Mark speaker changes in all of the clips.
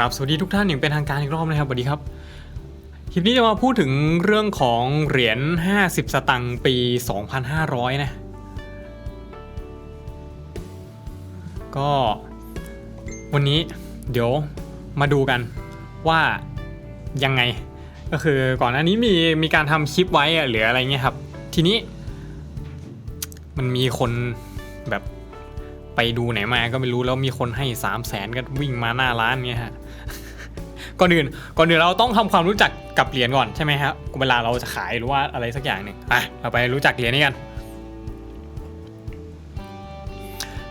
Speaker 1: กราบสวัสดีทุกท่านอย่างเป็นทางการอีกรอบนะครับสวัสดีครับคลิปนี้จะมาพูดถึงเรื่องของเหรียญ 50 สตังค์ปี 2500 นะ ก็วันนี้เดี๋ยวมาดูกันว่ายังไง ก็คือก่อนหน้านี้มีมีการทำคลิปไว้หรืออะไรเงี้ยครับ ทีนี้มันมีคนแบบ ไปดูไหนมาก็ไม่รู้แล้วมีคนให้สามแสนก็วิ่งมาหน้าร้านเงี้ยฮะก่อนอื่นก่อนอื่นเราต้องทำความรู้จักกับเหรียญก่อนใช่ไหมครับเวลาเราจะขายหรือว่าอะไรสักอย่างหนึ่งอะเราไปรู้จักเหรียญนี้กัน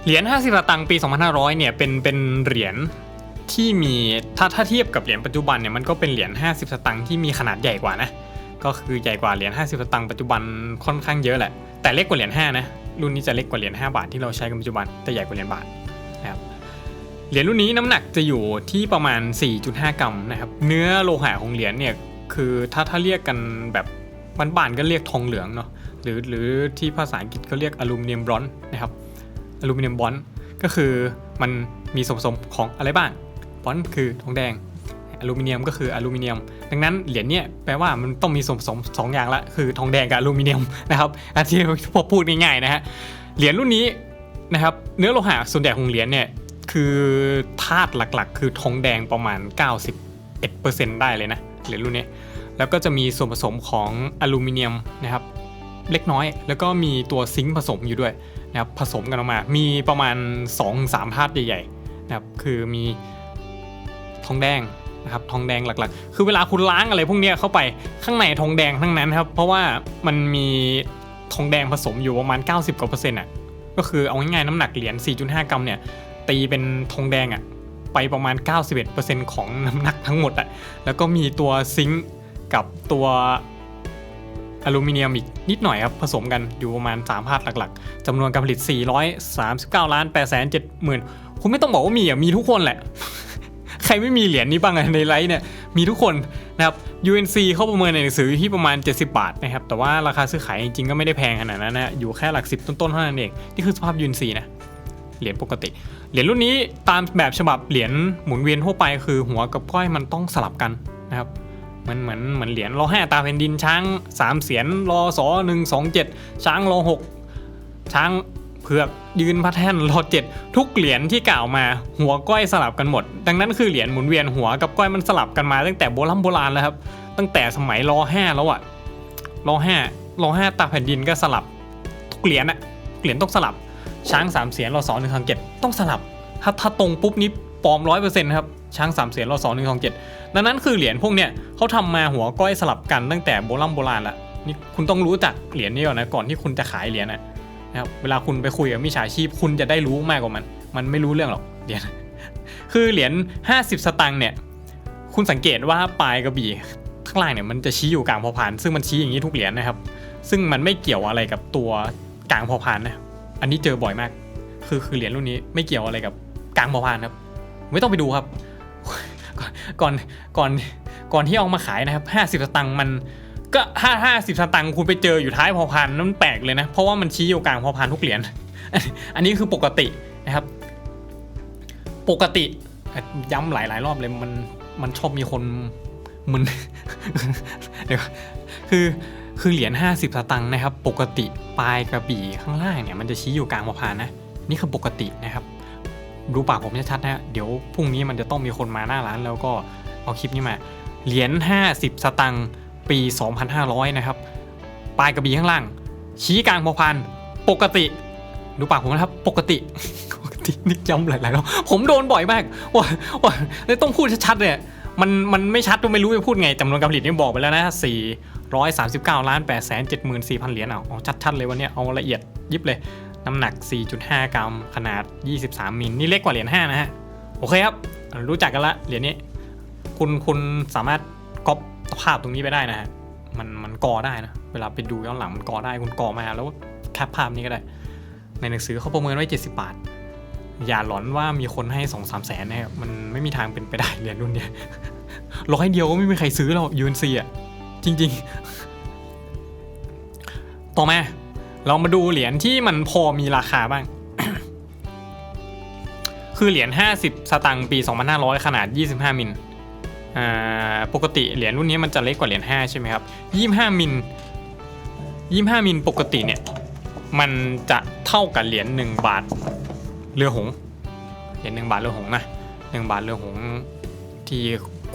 Speaker 1: เหรียญ50สตางค์ปี 2500 เนี่ยเป็นเป็นเหรียญที่มีถ้าถ้าเทียบกับเหรียญปัจจุบันเนี่ยมันก็เป็นเหรียญ50 สตางค์ที่มีขนาดใหญ่กว่านะก็คือใหญ่กว่าเหรียญ50 สตางค์ปัจจุบันค่อนข้างเยอะแหละแต่เล็กกว่าเหรียญ5นะ รุ่นนี้จะเล็กกว่าเหรียญ5บาทที่เราใช้กันปัจจุบันแต่ใหญ่กว่าเหรียญบาทนะครับเหรียญรุ่นนี้น้ำหนักจะอยู่ที่ประมาณ 4.5 กรัมนะครับเนื้อโลหะของเหรียญเนี่ยคือถ้าถ้าเรียกกันแบบบ้านๆก็เรียกทองเหลืองเนาะหรือหรือที่ภาษาอังกฤษก็เรียกอลูมิเนียมบรอนซ์นะครับอลูมิเนียมบรอนด์ก็คือมันมีส่วนผสมของอะไรบ้างบรอนด์คือทองแดง อลูมิเนียมก็คืออลูมิเนียม ดังนั้นเหรียญเนี่ยแปลว่ามันต้องมีส่วนผสมสองอย่างละคือทองแดงกับอลูมิเนียมนะครับอันที่พอพูดง่ายๆนะฮะเหรียญรุ่นนี้นะครับเนื้อโลหะส่วนใหญ่ของเหรียญเนี่ยคือธาตุหลักๆ คือทองแดงประมาณ 91%ได้เลยนะเหรียญรุ่นนี้แล้วก็จะมีส่วนผสมของอลูมิเนียมนะครับเล็กน้อย แล้วก็มีตัวซิงค์ผสมอยู่ด้วยนะครับผสมกันออกมา มีประมาณ 2-3 ธาตุใหญ่ๆนะครับคือมีทองแดง นะครับทองแดงหลักๆ คือเวลาคุณล้างอะไรพวกนี้เข้าไปข้างในทองแดงทั้งนั้นครับ เพราะว่ามันมีทองแดงผสมอยู่ประมาณ 90กว่าเปอร์เซ็นต์อะก็คือเอาง่ายๆน้ำหนักเหรียญ 4.5 กรัมเนี่ยตีเป็นทองแดงอะไปประมาณ 91%ของน้ำหนักทั้งหมดอะแล้วก็มีตัวซิงค์กับตัวอลูมิเนียมอีกนิดหน่อยครับ ผสมกันอยู่ประมาณ3ธาตุหลักๆจำนวนการผลิต 439 ล้าน8 7 0 0 0 0 คุณไม่ต้องบอกว่ามีอะมีทุกคนแหละ ใครไม่มีเหรียญนี้บ้างในไลฟ์เนี่ยมีทุกคนนะครับ UNC เขาประเมินในหนังสืออยู่ที่ประมาณ 70 บาทนะครับ แต่ว่าราคาซื้อขายจริงๆก็ไม่ได้แพงขนาดนั้นนะอยู่แค่หลัก10ต้นๆเท่านั้นเองนี่คือสภาพ UNC นะเหรียญปกติ เหรียญรุ่นนี้ตามแบบฉบับเหรียญหมุนเวียนทั่วไปคือหัวกับก้อยมันต้องสลับกันนะครับเหมือนเหมือนเหมือนเหรียญรอห้าตาแผ่นดินช้างสามเสียนรอสอหนึ่งสองเจ็ดช้างรอหกช้าง เผือกยืนพระแท่นรอเจ็ดทุกเหรียญที่กล่าวมา หัวก้อยสลับกันหมด ดังนั้นคือเหรียญหมุนเวียนหัวกับก้อยมันสลับกันมาตั้งแต่โบราณโบราณแล้วครับ ตั้งแต่สมัยรอห้าแล้วอะรอห้ารอห้าตาแผ่นดินก็สลับ ทุกเหรียญอะเหรียญต้องสลับ ช้างสามเสียนรอสองหนึ่งสองเจ็ดต้องสลับ ถ้าถ้าตรงปุ๊บนี้ปลอมร้อยเปอร์เซ็นต์ครับช้างสามเสียนรอสองหนึ่งสองเจ็ดดังนั้นคือเหรียญพวกเนี้ยเขาทำมาหัวก้อยสลับกันตั้งแต่โบราณโบราณละนี่คุณต้องรู้จักเหรียญนี้ก่อนนะก่อนที่คุณจะขายเหรียญนะ นะครับเวลาคุณไปคุยกับมิจฉาชีพคุณจะได้รู้มากกว่ามัน มันไม่รู้เรื่องหรอกเหรียญคือเหรียญ50 สตางค์เนี่ย คุณสังเกตว่าปลายกระบี่ข้างล่างเนี่ยมันจะชี้อยู่กลางพอพาน ซึ่งมันชี้อย่างนี้ทุกเหรียญนะครับ ซึ่งมันไม่เกี่ยวอะไรกับตัวกลางพอพานนะอันนี้เจอบ่อยมาก คือคือเหรียญรุ่นนี้ไม่เกี่ยวอะไรกับกลางพอพานครับ ไม่ต้องไปดูครับก่อนก่อนก่อนที่เอามาขายนะครับ 50 สตังค์มัน ก็ห้าห้าสิบสตังค์คุณไปเจออยู่ท้ายพอพานนั่นแปลกเลยนะ เพราะว่ามันชี้อยู่กลางพอพานทุกเหรียญอันนี้คือปกตินะครับ ปกติย้ำหลายๆรอบเลยมันมันชอบมีคนมึนเดี๋ยวคือคือเหรียญ50 สตังค์นะครับ ปกติปลายกระบี่ข้างล่างเนี่ยมันจะชี้อยู่กลางพอพานนะ นี่คือปกตินะครับ ดูปากผมชัดๆนะฮะเดี๋ยวพรุ่งนี้มันจะต้องมีคนมาหน้าร้านแล้วก็เอาคลิปนี้มา เหรียญ50 สตังค์ ปี 2,500 นะครับ ปลายกระบี่ข้างล่าง ชี้กลางพอพานปกติ ดูปากผมนะครับ ปกติ ปกตินี่ย้ำหลายๆรอบผมโดนบ่อยมากว่าว่าเลยต้องพูดชัดๆเนี่ยมันมันไม่ชัดก็ไม่รู้จะพูดไงจำนวนการผลิตนี่บอกไปแล้วนะ 439ล้าน8 7 4 0 0 0 เหรียญเอาเอาชัดๆเลยวันนี้เอาละเอียดยิบเลย น้ำหนัก 4.5 กรัม ขนาด 23 มิลนี่เล็กกว่าเหรียญ5นะฮะ โอเคครับ รู้จักกันละเหรียญนี้ คุณคุณสามารถก๊อป ภาพตรงนี้ไปได้นะฮะ มันมันกอได้นะ เวลาไปดูย้อนหลังมันกอได้คุณกอมาแล้วแคปภาพนี้ก็ได้ ในหนังสือเขาประเมินไว้ 70 บาท อย่าหลอนว่ามีคนให้2 3แสนนะครับมันไม่มีทางเป็นไปได้เหรียญรุ่นเนี้ยร้อยเดียวก็ไม่มีใครซื้อหรอกยูนซีอะจริง ๆ ต่อมาเรามาดูเหรียญที่มันพอมีราคาบ้าง คือเหรียญ 50 สตางค์ปี 2500 ขนาด 25 มิลอ่า ปกติเหรียญรุ่นนี้มันจะเล็กกว่าเหรียญ5ใช่ไหมครับ25มิล25มิลปกติเนี่ยมันจะเท่ากับเหรียญ1บาทเรือหงเหรียญ1บาทเรือหงนะ1บาทเรือหงที่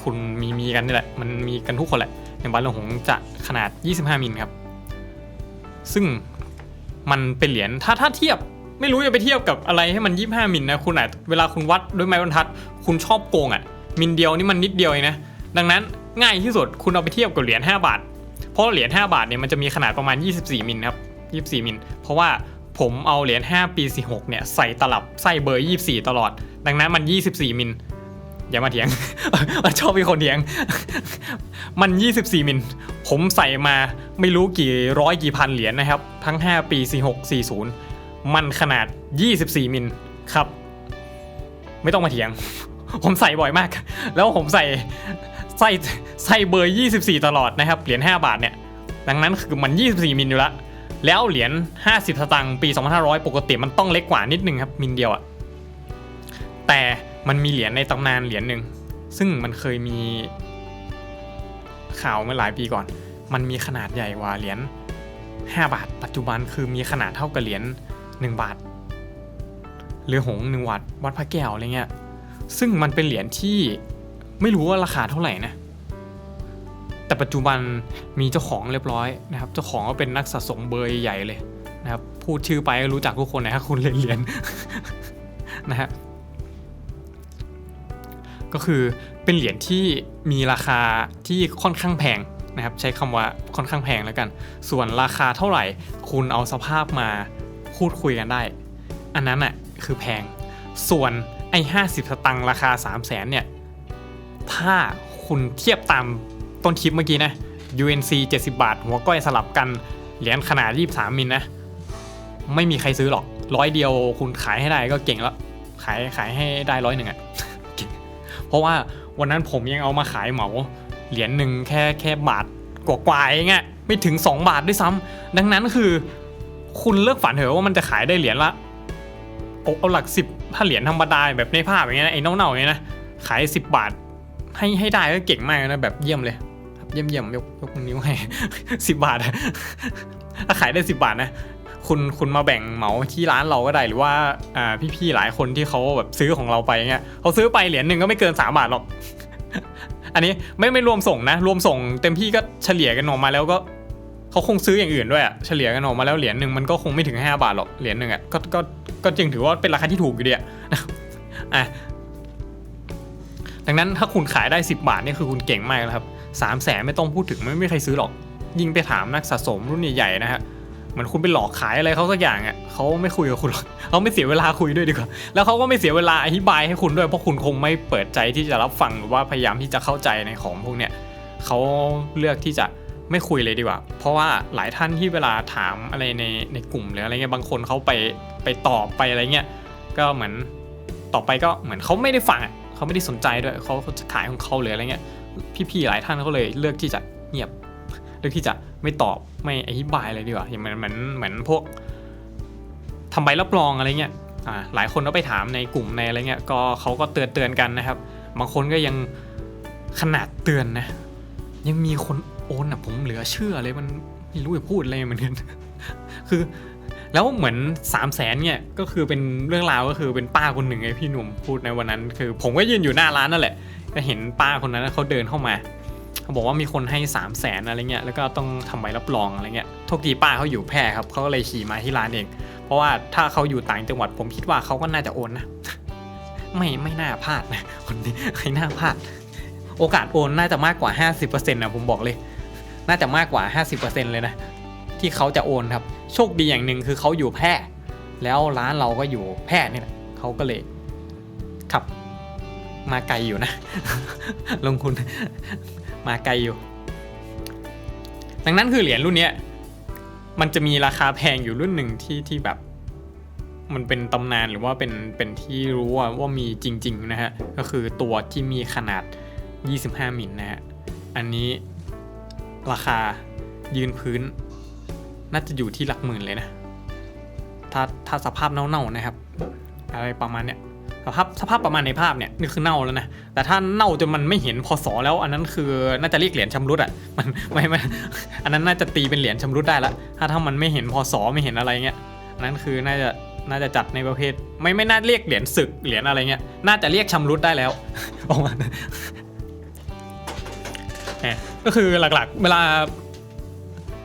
Speaker 1: คุณมีมีกันนี่แหละมันมีกันทุกคนแหละ1บาทเรือหงจะขนาด 25มิลครับซึ่งมันเป็นเหรียญถ้าถ้าเทียบไม่รู้จะไปเทียบกับอะไรให้มัน 25มิลนะคุณอาจเวลาคุณวัดด้วยไม้บรรทัด คุณชอบโกงอะ่ะ มิลเดียวนี่มันนิดเดียวเองนะดังนั้นง่ายที่สุดคุณเอาไปเทียบกับเหรียญ5บาท เพราะเหรียญ5บาทเนี่ยมันจะมีขนาดประมาณ 24 มิลครับ24 มิล เพราะว่าผมเอาเหรียญ5ปี46เนี่ยใส่ตลับไส้เบอร์ 24 ตลอด ดังนั้นมัน 24 มิลอย่ามาเถียงชอบมีคนเถียง มัน 24 มิล ผมใส่มาไม่รู้กี่ร้อยกี่พันเหรียญนะครับ ทั้ง 5 ปี 46 40 มันขนาด 24 มิล ครับ ไม่ต้องมาเถียง ผมใส่บ่อยมาก แล้วผมใส่ใส่ใส่เบอร์ 24 ตลอดนะครับ เหรียญ 5 บาทเนี่ย ดังนั้นคือมัน 24 มิลอยู่ล้วแล้วเหรียญ 50 สตางค์ปี 2500 ปกติมันต้องเล็กกว่านิดนึงครับ มิลเดียวอะแต่มันมีเหรียญในตำนานเหรียญหนึ่ง ซึ่งมันเคยมีข่าวเมื่อหลายปีก่อน มันมีขนาดใหญ่กว่าเหรียญ 5 บาท ปัจจุบันคือมีขนาดเท่ากับเหรียญ 1 บาทเรือหงส์หนึ่งวัดวัดพระแก้วอะไรเงี้ย ซึ่งมันเป็นเหรียญที่ไม่รู้ว่าราคาเท่าไหร่นะ แต่ปัจจุบันมีเจ้าของเรียบร้อยนะครับ เจ้าของก็เป็นนักสะสมเบอร์ใหญ่เลยนะครับ พูดชื่อไปก็รู้จักทุกคนนะถ้าคุณเล่นเหรียญนะฮะ ก็คือเป็นเหรียญที่มีราคาที่ค่อนข้างแพงนะครับ ใช้คำว่าค่อนข้างแพงแล้วกัน ส่วนราคาเท่าไหร่ คุณเอาสภาพมาพูดคุยกันได้ อันนั้นอะคือแพง ส่วน ไอ้50สตังค์ราคา3 0 0แสนเนี่ย ถ้าคุณเทียบตามต้นคลิปเมื่อกี้นะ UNC 70 บาท หัวก้อยสลับกันเหรียญขนาด23มิลนะ ไม่มีใครซื้อหรอกร้อยเดียวคุณขายให้ได้ก็เก่งแล้ว ขายขายให้ได้ร้อยหนึ่งอะเพราะว่าวันนั้นผมยังเอามาขายเหมาเหรียญหนึ่งแค่แค่บาทกว่าๆเองอะไม่ถึง 2 บาทด้วยซ้ำดังนั้นคือ คุณเลิกฝันเถอะว่ามันจะขายได้เหรียญละ เอาเอาหลักสิบถ้าเหรียญธรรมดาแบบในภาพอย่างเงี้ยนะไอ้เน่าๆอย่างเงี้ยนะขาย10บบาท ให้ให้ได้ก็เก่งมากนะแบบเยี่ยมเลยครับเยี่ยมเยี่ยมยกยกนิ้วให้สิบบาทถ้าขายได้10บบาทนะคุณคุณมาแบ่งเหมาที่ร้านเราก็ได้หรือว่าอ่าพี่ๆหลายคนที่เขาแบบซื้อของเราไปเงี้ยเขาซื้อไปเหรียญหนึ่งก็ไม่เกิน3บาทหรอก อันนี้ไม่ไม่รวมส่งนะ รวมส่งเต็มที่ก็เฉลี่ยกันออกมาแล้วก็เขาคงซื้ออย่างอื่นด้วยอะเฉลี่ยกันออกมาแล้วเหรียญหนึ่งมันก็คงไม่ถึง 5 บาทหรอกเหรียญหนึ่งอะก็ก็ ก็จึงถือว่าเป็นราคาที่ถูกอยู่ดีอะอะดังนั้นถ้าคุณขายได้ 10 บาทนี่คือคุณเก่งมากแล้วครับสามแสนไม่ต้องพูดถึงไม่มีใครซื้อหรอก ยิ่งไปถามนักสะสมรุ่นใหญ่ๆนะฮะเหมือนคุณไปหลอกขายอะไรเขาสักอย่างอะเขาไม่คุยกับคุณหรอกเขาไม่เสียเวลาคุยด้วยดีกว่า แล้วเขาก็ไม่เสียเวลาอธิบายให้คุณด้วย เพราะคุณคงไม่เปิดใจที่จะรับฟังหรือว่าพยายามที่จะเข้าใจในของพวกเนี้ยเขาเลือกที่จะ ไม่คุยเลยดีกว่า เพราะว่าหลายท่านที่เวลาถามอะไรในในกลุ่มหรืออะไรเงี้ยบางคนเขาไปไปตอบไปอะไรเงี้ยก็เหมือนต่อไปก็เหมือนเขาไม่ได้ฟังเขาไม่ได้สนใจด้วยเขาเขาจะขายของเขาหรืออะไรเงี้ยพี่ๆหลายท่านเขาเลยเลือกที่จะเงียบเลือกที่จะไม่ตอบไม่อธิบายอะไรดีกว่าอย่างเหมือนเหมือนเหมือนพวกทำใบรับรองอะไรเงี้ยอ่าหลายคนก็ไปถามในกลุ่มในอะไรเงี้ยก็เขาก็เตือนเตือนกันนะครับ บางคนก็ยังขนาดเตือนนะยังมีคน โอนอะผมเหลือเชื่อเลยมันไม่รู้จะพูดอะไรเหมือนกันคือแล้วเหมือน3ามแสนเนี่ยก็คือเป็นเรื่องราวก็คือเป็นป้าคนหนึ่งไงพี่หนุ่มพูดในวันนั้น คือ ผมก็ยืนอยู่หน้าร้านนั่นแหละ ก็เห็นป้าคนนั้นเขาเดินเข้ามาเขาบอกว่ามีคนให้3ามแสนอะไรเงี้ยแล้วก็ต้องทำใบรับรองอะไรเงี้ยโชคดีป้าเขาอยู่แพร่ครับเขาก็เลยขี่มาที่ร้านเอง เพราะว่าถ้าเขาอยู่ต่างจังหวัด ผมคิดว่าเขาก็น่าจะโอนนะไม่ไม่น่าพลาดนะคนนี้ไม่น่าพลาด โอกาสโอนน่าจะมากกว่า 50%นะผมบอกเลย น่าจะมากกว่า 50%เลยนะ ที่เขาจะโอนครับ โชคดีอย่างหนึ่งคือเขาอยู่แพร่ แล้วร้านเราก็อยู่แพร่นี่แหละเขาก็เลยขับมาไกลอยู่นะ ลงทุนมาไกลอยู่ ดังนั้นคือเหรียญรุ่นนี้มันจะมีราคาแพงอยู่รุ่นหนึ่งที่ที่แบบ มันเป็นตำนานหรือว่าเป็นเป็นที่รู้ว่าว่ามีจริง ๆ นะฮะ ก็คือตัวที่มีขนาด 25 มิลนะฮะ อันนี้ ราคายืนพื้น น่าจะอยู่ที่หลักหมื่นเลยนะ ถ้าถ้าสภาพเน่าๆนะครับ อะไรประมาณเนี้ยสภาพสภาพประมาณในภาพเนี่ยนี่คือเน่าแล้วนะ แต่ถ้าเน่าจนมันไม่เห็นพอสอแล้ว อันนั้นคือน่าจะเรียกเหรียญชำรุดอะมันไม่ไม่อันนั้นน่าจะตีเป็นเหรียญชำรุดได้ละถ้าถ้ามันไม่เห็นพอสอไม่เห็นอะไรเงี้ยอันนั้นคือน่าจะน่าจะจัดในประเภท ไม่ไม่น่าเรียกเหรียญศึกเหรียญอะไรเงี้ยน่าจะเรียกชำรุดได้แล้วประมาณ ก็คือหลักๆ เวลา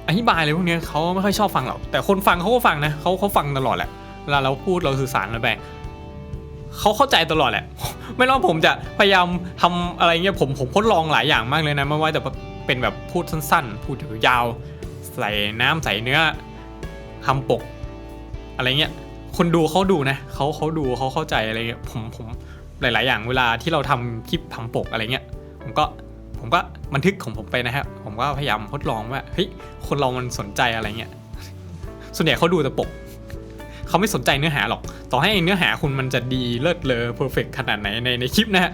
Speaker 1: อธิบายอะไรพวกนี้เขาไม่ค่อยชอบฟังหรอกแต่คนฟังเขาก็ฟังนะเขาเขาฟังตลอดแหละเวลาเราพูดเราสื่อสารอะไรไปเขาเข้าใจตลอดแหละ ไม่ว่าผมจะพยายามทำอะไรเงี้ยผมผมทดลองหลายอย่างมากเลยนะไม่ว่าจะเป็นแบบพูดสั้นๆ พูดยาวใส่น้ำใส่เนื้อทำปก อะไรเงี้ยคนดูเขาดูนะเขาเขาดูเขาเข้าใจอะไรเงี้ยผมผมหลาย ๆ อย่างเวลาที่เราทำคลิปทำปกอะไรเงี้ยผมก็ ผมก็บันทึกของผมไปนะครับผมก็พยายามทดลองว่าเฮ้ยคนเรามันสนใจอะไรเงี้ยส่วนใหญ่เขาดูแต่ปกเขาไม่สนใจเนื้อหาหรอก ต่อให้เนื้อหาคุณมันจะดีเลิศเลอเพอร์เฟกขนาดไหนในในคลิปนะฮะ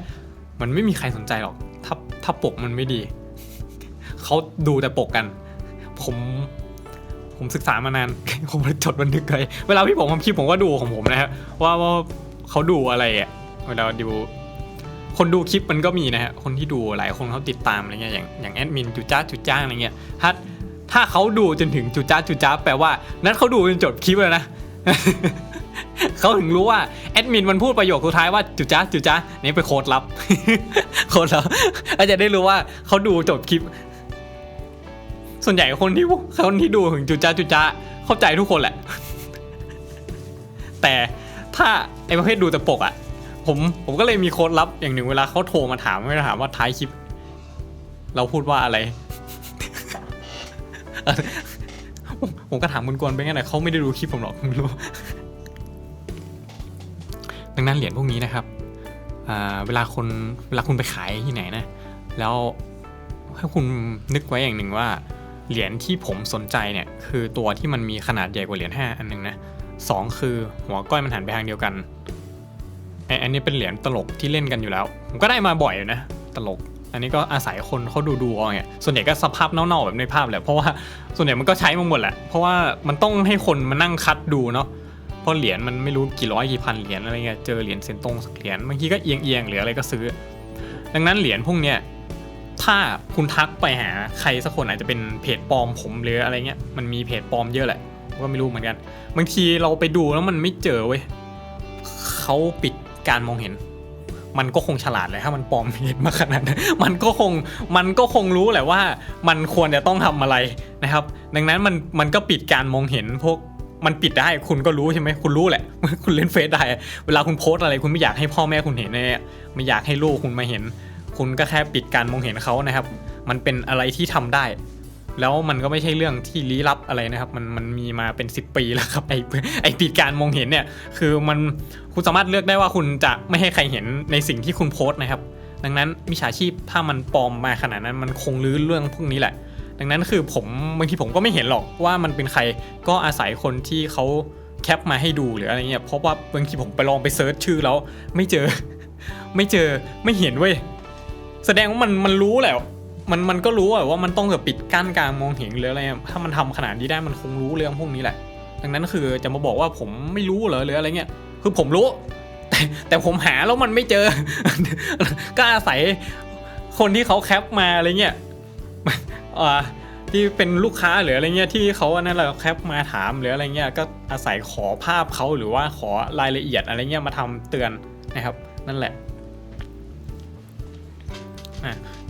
Speaker 1: มันไม่มีใครสนใจหรอก ถ้าถ้าปกมันไม่ดี เขาดูแต่ปกกัน ผม ผมศึกษามานาน ผมเลยจดบันทึกไว้เวลาพี่ผมทำคลิปผมก็ดูของผมนะฮะว่าว่าเขาดูอะไรอะเวลาดู คนดูคลิปมันก็มีนะฮะ คนที่ดูหลายคนเขาติดตามอะไรเงี้ยอย่างอย่างแอดมินจุจ้าจุจ้าอะไรเงี้ยถ้าถ้าเขาดูจนถึงจุจ้าจุจ้าแปลว่า นั้นเขาดูจนจบคลิปเลยนะเขาถึงรู้ว่าแอดมินมันพูดประโยคสุดท้ายว่าจุจ้าจุจ้านี่เป็นโค้ดลับ โค้ดลับแล้วจะได้รู้ว่าเขาดูจบคลิป ส่วนใหญ่คนที่คนที่ดูถึงจุจ้าจุจ้าเข้าใจทุกคนแหละ แต่ถ้าไอ้ประเภทดูแต่ปกอะ่ะ ผมผมก็เลยมีโค้ดลับอย่างหนึ่งเวลาเขาโทรมาถามไม่ได้ถามว่าท้ายคลิป เราพูดว่าอะไร ผมก็ถามคุณกวนไปงั้นแหละเขาไม่ได้ดูคลิปผมหรอกผมรู้ ดังนั้นเหรียญพวกนี้นะครับเวลาคนเวลาคุณไปขายที่ไหนนะ แล้วให้คุณนึกไว้อย่างหนึ่งว่าเหรียญที่ผมสนใจเนี่ย คือตัวที่มันมีขนาดใหญ่กว่าเหรียญห้าอันหนึงนะสองคือหัวก้อยมันหันไปทางเดียวกัน ไออันนี้เป็นเหรียญตลกที่เล่นกันอยู่แล้ว ผมก็ได้มาบ่อยอยู่นะ ตลก อันนี้ก็อาศัยคนเขาดูดูๆเอาเนี่ยส่วนใหญ่ก็สภาพเน่าๆแบบในภาพแหละ เพราะว่าส่วนใหญ่มันก็ใช้มาหมดแหละ เพราะว่ามันต้องให้คนมานั่งคัดดูเนาะ เพราะเหรียญมันไม่รู้กี่ร้อยกี่พันเหรียญอะไรเงี้ย เจอเหรียญเซนตงสักเหรียญบางทีก็เอียงเอียงๆหรืออะไรก็ซื้อ ดังนั้นเหรียญพวกเนี้ยถ้าคุณทักไปหาใครสักคนอาจจะเป็นเพจปลอมผมหรืออะไรเงี้ย มันมีเพจปลอมเยอะแหละ ก็ไม่รู้เหมือนกัน บางทีเราไปดูแล้วมันไม่เจอเว้ยเขาปิด การมองเห็น มันก็คงฉลาดเลยถ้ามันปลอมเพจมาขนาดนั้นมันก็คงมันก็คงรู้แหละว่า มันควรจะต้องทำอะไรนะครับ ดังนั้นมันมันก็ปิดการมองเห็นพวกมันปิดได้คุณก็รู้ใช่ไหมคุณรู้แหละ คุณเล่นเฟซได้ เวลาคุณโพสอะไรคุณไม่อยากให้พ่อแม่คุณเห็นเนี่ยไม่อยากให้ลูกคุณมาเห็น คุณก็แค่ปิดการมองเห็นเขานะครับ มันเป็นอะไรที่ทำได้ แล้วมันก็ไม่ใช่เรื่องที่ลี้ลับอะไรนะครับ มันมันมีมาเป็น 10 ปีแล้วครับไอไอปิดการมองเห็นเนี่ย คือมันคุณสามารถเลือกได้ว่าคุณจะไม่ให้ใครเห็นในสิ่งที่คุณโพสต์นะครับ ดังนั้นมิจฉาชีพถ้ามันปลอมมาขนาดนั้นมันคงลื้อเรื่องพวกนี้แหละ ดังนั้นคือผมบางทีผมก็ไม่เห็นหรอกว่ามันเป็นใครก็อาศัยคนที่เขาแคปมาให้ดูหรืออะไรเงี้ยเพราะว่าบางทีผมไปลองไปเซิร์ชชื่อแล้วไม่เจอ ไม่เจอไม่เห็นเว้ยแสดงว่ามันมันรู้แหละ มันมันก็รู้อะว่ามันต้องแบบปิดกั้นการมองเห็นหรืออะไรถ้ามันทำขนาดนี้ได้มันคงรู้เรื่องพวกนี้แหละ ดังนั้นคือจะมาบอกว่าผมไม่รู้เหรอหรืออะไรเงี้ยคือผมรู้ แต่แต่ผมหาแล้วมันไม่เจอ ก็อาศัยคนที่เขาแคปมาอะไรเงี้ยอ่าที่เป็นลูกค้าหรืออะไรเงี้ยที่เขาอันนั้นแหละแคปมาถามหรืออะไรเงี้ยก็อาศัยขอภาพเขาหรือว่าขอรายละเอียดอะไรเงี้ยมาทำเตือนนะครับ นั่นแหละ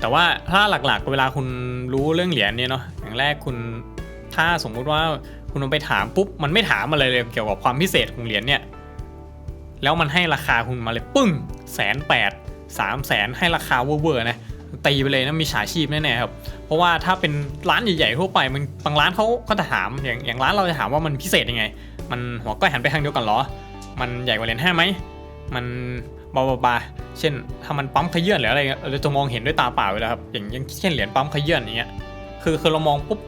Speaker 1: แต่ว่าถ้าหลักๆ เวลาคุณรู้เรื่องเหรียญเนี่ยเนาะอย่างแรกคุณถ้าสมมุติว่าคุณไปถามปุ๊บมันไม่ถามอะไรเลยเกี่ยวกับความพิเศษของเหรียญเนี่ยแล้วมันให้ราคาคุณมาเลยปึ้งแสนแปดสามแสนให้ราคาเวอร์ๆนะตีไปเลยนะมีฉาชีพแน่ๆครับ เพราะว่าถ้าเป็นร้านใหญ่ๆทั่วไปมันบางร้านเขาก็จะถามอย่างอย่างร้านเราจะถามว่ามันพิเศษยังไง มันหัวก้อยหันไปทางเดียวกันหรอ มันใหญ่กว่าเหรียญห้าไหมมัน บาบาเช่นถ้ามันปั๊มขยื่นหรืออะไรเงี้ยเราจะมองเห็นด้วยตาเปล่าอยู่แล้วครับอย่างเช่นเหรียญปั๊มขยื่นอย่างเงี้ยคือคือเรามองปุ๊บ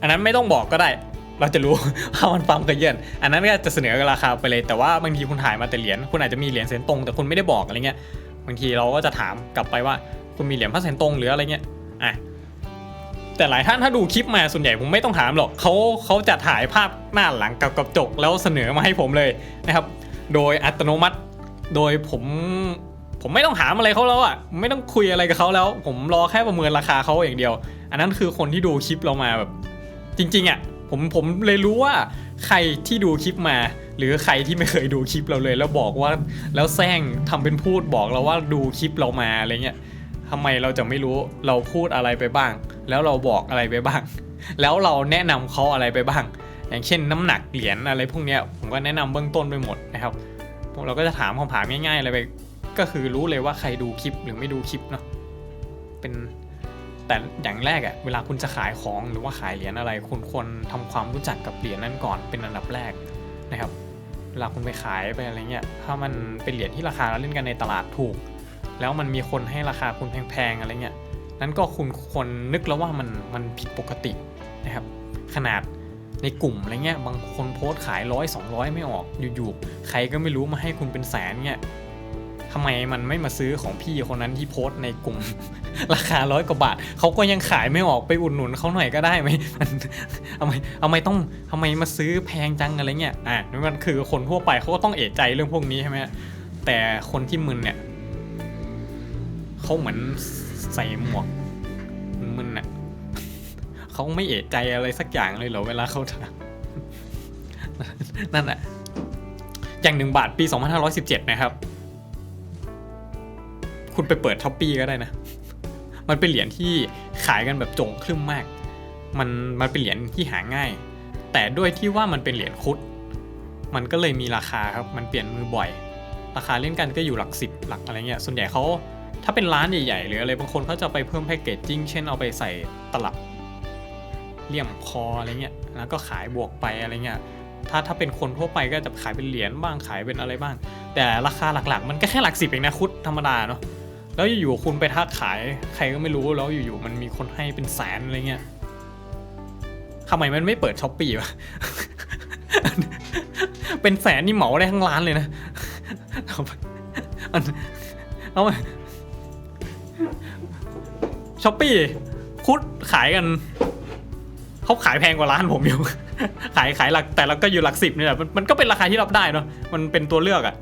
Speaker 1: อันนั้นไม่ต้องบอกก็ได้ เราจะรู้ว่ามันปั๊มขยื่นอันนั้นก็จะเสนอราคาไปเลย แต่ว่าบางทีคุณถ่ายมาแต่เหรียญคุณอาจจะมีเหรียญเซนตรง แต่คุณไม่ได้บอกอะไรเงี้ยบางทีเราก็จะถามกลับไปว่าคุณมีเหรียญพระเซนตรงหรืออะไรเงี้ยอะแต่หลายท่านถ้าดูคลิปมาส่วนใหญ่ผมไม่ต้องถามหรอกเขาเขาจะถ่ายภาพหน้าหลังกับกระจกแล้วเสนอมาให้ผมเลยนะครับ โดยอัตโนมัติ โดยผมผมไม่ต้องถามอะไรเขาแล้วอะไม่ต้องคุยอะไรกับเขาแล้ว ผมรอแค่ประเมินราคาเขาอย่างเดียว อันนั้นคือคนที่ดูคลิปเรามาแบบ จริง ๆอะผมผมเลยรู้ว่าใครที่ดูคลิปมา หรือใครที่ไม่เคยดูคลิปเราเลย แล้วบอกว่าแล้วแซงทำเป็นพูดบอกเราว่าดูคลิปเรามาอะไรเงี้ยทำไมเราจะไม่รู้เราพูดอะไรไปบ้าง แล้วเราบอกอะไรไปบ้าง แล้วเราแนะนำเขาอะไรไปบ้าง อย่างเช่นน้ำหนักเหรียญอะไรพวกเนี้ยผมก็แนะนำเบื้องต้นไปหมดนะครับ เราก็จะถามคำถามง่ายๆอะไรไปก็คือรู้เลยว่าใครดูคลิปหรือไม่ดูคลิปเนาะเป็นแต่อย่างแรกอะเวลาคุณจะขายของหรือว่าขายเหรียญอะไร คุณควรทำความรู้จักกับเหรียญนั้นก่อนเป็นอันดับแรกนะครับเวลาคุณไปขายไปอะไรเงี้ยถ้ามันเป็นเหรียญที่ราคาเราเล่นกันในตลาดถูก แล้วมันมีคนให้ราคาคุณแพงๆอะไรเงี้ยนั้นก็คุณควรนึกแล้วว่ามันมันผิดปกตินะครับ ขนาด ในกลุ่มอะไรเงี้ยบางคนโพสต์ขายร้อยสองร้อยไม่ออกอยู่ๆใครก็ไม่รู้มาให้คุณเป็นแสนเงี้ยทำไมมันไม่มาซื้อของพี่คนนั้นที่โพสต์ในกลุ่ม ราคาร้อยกว่าบาทเขาก็ยังขายไม่ออกไปอุดหนุนเขาหน่อยก็ได้ไหมมันทำไมทำไมต้องทำไมมาซื้อแพงจังอะไรเงี้ยอะนั่นมันคือคนทั่วไปเขาก็ต้องเอะใจเรื่องพวกนี้ใช่ไหมแต่คนที่มึนเนี่ยเขาเหมือนใส่หมวกมึนๆน่ะ เขาไม่เอะใจอะไรสักอย่างเลยเหรอเวลาเขาถามนั่นแหละอย่างหนึ่งบาทปี 2517 นะครับ คุณไปเปิดช้อปปี้ก็ได้นะ มันเป็นเหรียญที่ขายกันแบบจงครึ่มมาก มันมันเป็นเหรียญที่หาง่าย แต่ด้วยที่ว่ามันเป็นเหรียญคุด มันก็เลยมีราคาครับ มันเปลี่ยนมือบ่อย ราคาเล่นกันก็อยู่หลักสิบหลักอะไรเงี้ย ส่วนใหญ่เขาถ้าเป็นร้านใหญ่ๆหรืออะไรบางคนเขาจะไปเพิ่มแพคเกจจิ้ง เช่นเอาไปใส่ตลับ เลี่ยมคออะไรเงี้ยแล้วก็ขายบวกไปอะไรเงี้ยถ้าถ้าเป็นคนทั่วไปก็จะขายเป็นเหรียญบ้างขายเป็นอะไรบ้าง แต่ราคาหลักๆ มันก็แค่หลักสิบเองนะคุดธรรมดาเนาะแล้วอยู่ๆคุณไปทักขายใครก็ไม่รู้แล้วอยู่ๆมันมีคนให้เป็นแสนอะไรเงี้ยทำไมมันไม่เปิดช้อปปี้วะเป็นแสนนี่เหมาได้ทั้งร้านเลยนะเอาช้อปปี้คุดขายกัน เขาขายแพงกว่าร้านผมอยู่ ขายขายหลักแต่เราก็อยู่หลักสิบนี่แหละมันมันก็เป็นราคาที่รับได้เนาะมันเป็นตัวเลือกอะ